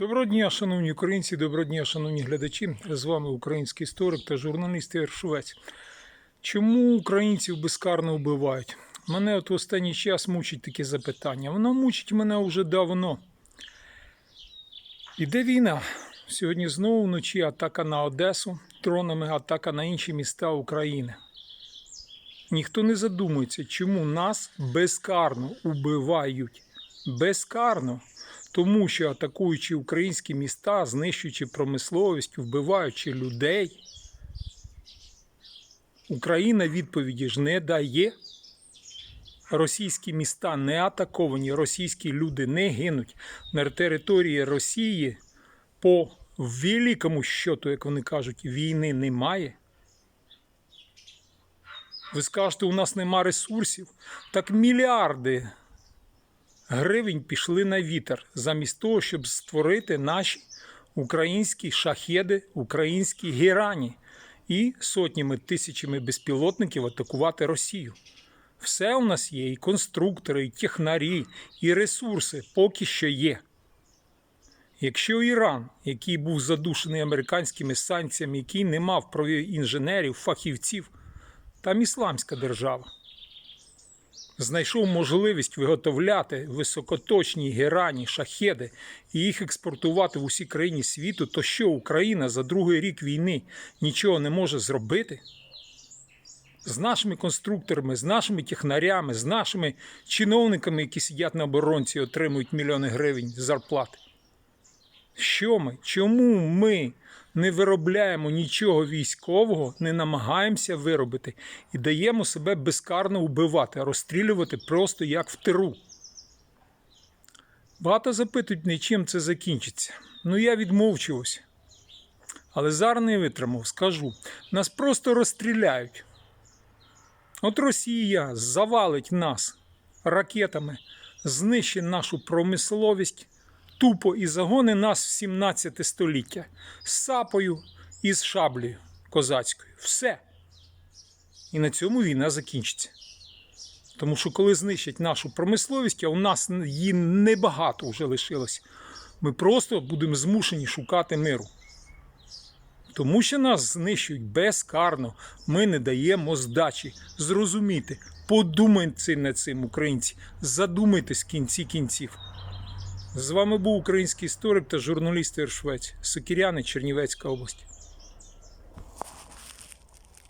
Доброго дня, шановні українці, доброго дня, шановні глядачі. З вами український історик та журналіст Ігор Шувець. Чому українців безкарно вбивають? Мене от останній час мучить таке запитання. Воно мучить мене вже давно. Іде війна. Сьогодні знову вночі атака на Одесу, дронами атака на інші міста України. Ніхто не задумується, чому нас безкарно убивають. Безкарно. Тому що атакуючи українські міста, знищуючи промисловість, вбиваючи людей, Україна відповіді ж не дає. Російські міста не атаковані, російські люди не гинуть. На території Росії по великому щоту, як вони кажуть, війни немає. Ви скажете, у нас нема ресурсів. Так мільярди гривень пішли на вітер, замість того, щоб створити наші українські шахеди, українські герані і сотнями тисячами безпілотників атакувати Росію. Все у нас є, і конструктори, і технарі, і ресурси поки що є. Якщо Іран, який був задушений американськими санкціями, який не мав інженерів, фахівців, там ісламська держава знайшов можливість виготовляти високоточні герані, шахеди і їх експортувати в усі країни світу, то що Україна за другий рік війни нічого не може зробити? З нашими конструкторами, з нашими технарями, з нашими чиновниками, які сидять на оборонці і отримують мільйони гривень зарплати. Що ми? Чому ми не виробляємо нічого військового, не намагаємося виробити і даємо себе безкарно вбивати, розстрілювати просто як в тиру? Багато запитують, не чим це закінчиться. Ну я відмовчувався. Але зараз не витримав, скажу. Нас просто розстріляють. От Росія завалить нас ракетами, знищить нашу промисловість тупо і загони нас в 17 століття з сапою і з шаблею козацькою. Все. І на цьому війна закінчиться. Тому що коли знищать нашу промисловість, а у нас її небагато вже лишилось, ми просто будемо змушені шукати миру. Тому що нас знищують безкарно, ми не даємо здачі. Зрозумійте, подумайте над цим, українці, задумайтесь в кінці кінців. З вами був український історик та журналіст Іршвець, Сокіряни, Чернівецька область.